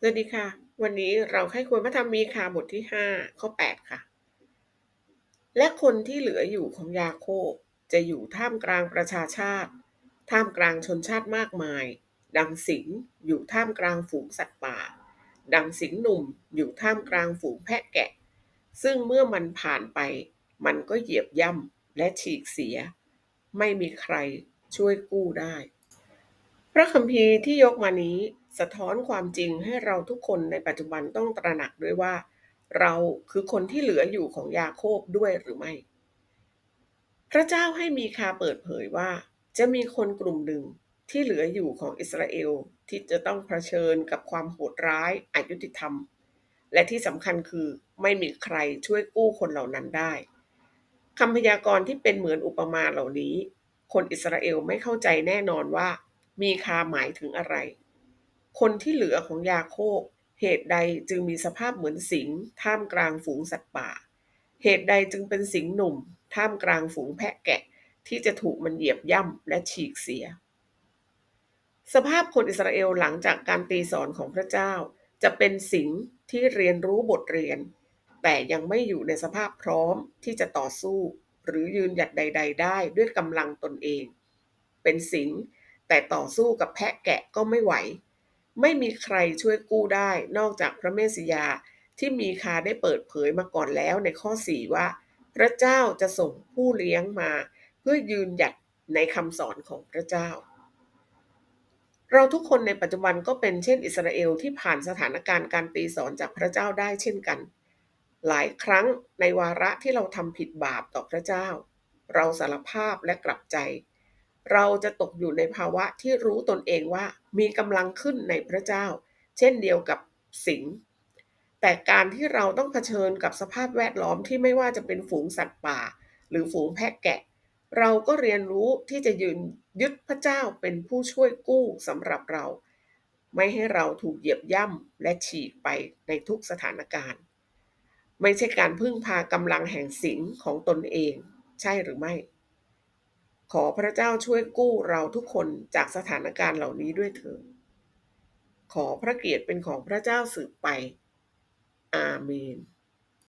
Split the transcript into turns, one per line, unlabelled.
สวัสดีค่ะ วันนี้เราให้ควรพระธรรมมีคาบทที่5ข้อ8ค่ะ และคนที่เหลืออยู่ของยาโคบจะอยู่ท่ามกลางประชาชาติ ท่ามกลางชนชาติมากมาย ดังสิงห์อยู่ท่ามกลางฝูงสัตว์ป่า ดังสิงห์หนุ่มอยู่ท่ามกลางฝูงแพะแกะ ซึ่งเมื่อมันผ่านไป มันก็เหยียบย่ำและฉีกเสีย ไม่มีใครช่วยกู้ได้ พระคัมภีร์ที่ยกมานี้ สะท้อนความจริงให้เราทุกคนในปัจจุบันต้องตระหนักด้วยว่า เราคือคนที่เหลืออยู่ของยาโคบด้วยหรือไม่ พระเจ้าให้มีคาเปิดเผยว่า จะมีคนกลุ่มหนึ่งที่เหลืออยู่ของอิสราเอลที่จะต้องเผชิญกับความโหดร้ายอายุติธรรม และที่สำคัญคือไม่มีใครช่วยกู้คนเหล่านั้นได้คำพยากรณ์ที่เป็นเหมือนอุปมาเหล่านี้ คนอิสราเอลไม่เข้าใจแน่นอนว่า มีคาหมายถึงอะไร คนที่เหลือของยาโคบเหตุใดจึงมีสภาพเหมือนสิงห์ท่ามกลางฝูงสัตว์ป่า เหตุใดจึงเป็นสิงห์หนุ่ม ท่ามกลางฝูงแพะแกะ ที่จะถูกมันเหยียบย่ำและฉีกเสีย สภาพคนอิสราเอลหลังจากการตีสอนของพระเจ้า จะเป็นสิงห์ที่เรียนรู้บทเรียน แต่ยังไม่อยู่ในสภาพพร้อมที่จะต่อสู้ หรือยืนหยัดใด ๆ ได้ด้วยกำลังตนเอง เป็นสิงห์แต่ต่อสู้กับแพะแกะก็ไม่ไหว ไม่มีใครช่วยกู้ได้นอกจากพระเมสสิยาที่มีคาได้เปิดเผยมาก่อนแล้วในข้อ 4 ว่า พระเจ้าจะส่งผู้เลี้ยงมา เพื่อยืนหยัดในคำสอนของพระเจ้า เราทุกคนในปัจจุบันก็เป็นเช่นอิสราเอลที่ผ่านสถานการณ์การตีสอนจากพระเจ้าได้เช่นกัน หลายครั้งในวาระที่เราทำผิดบาปต่อพระเจ้า เราสารภาพและกลับใจ เราจะตกอยู่ในภาวะที่รู้ตนเองว่ามีกำลังขึ้นในพระเจ้า เช่นเดียวกับสิงแต่การที่เราต้องเผชิญกับสภาพแวดล้อมที่ไม่ว่าจะเป็นฝูงสัตว์ป่า หรือฝูงแพะแกะ เราก็เรียนรู้ที่จะยืนยึดพระเจ้าเป็นผู้ช่วยกู้สำหรับเรา ไม่ให้เราถูกเหยียบย่ำและฉีกไปในทุกสถานการณ์ ไม่ใช่การพึ่งพากำลังแห่งสิงของตนเอง ใช่หรือไม่ ขอพระเจ้าช่วยกู้เราทุกคนจากสถานการณ์เหล่านี้ด้วยเถิด ขอพระเกียรติเป็นของพระเจ้าสืบไป อาเมน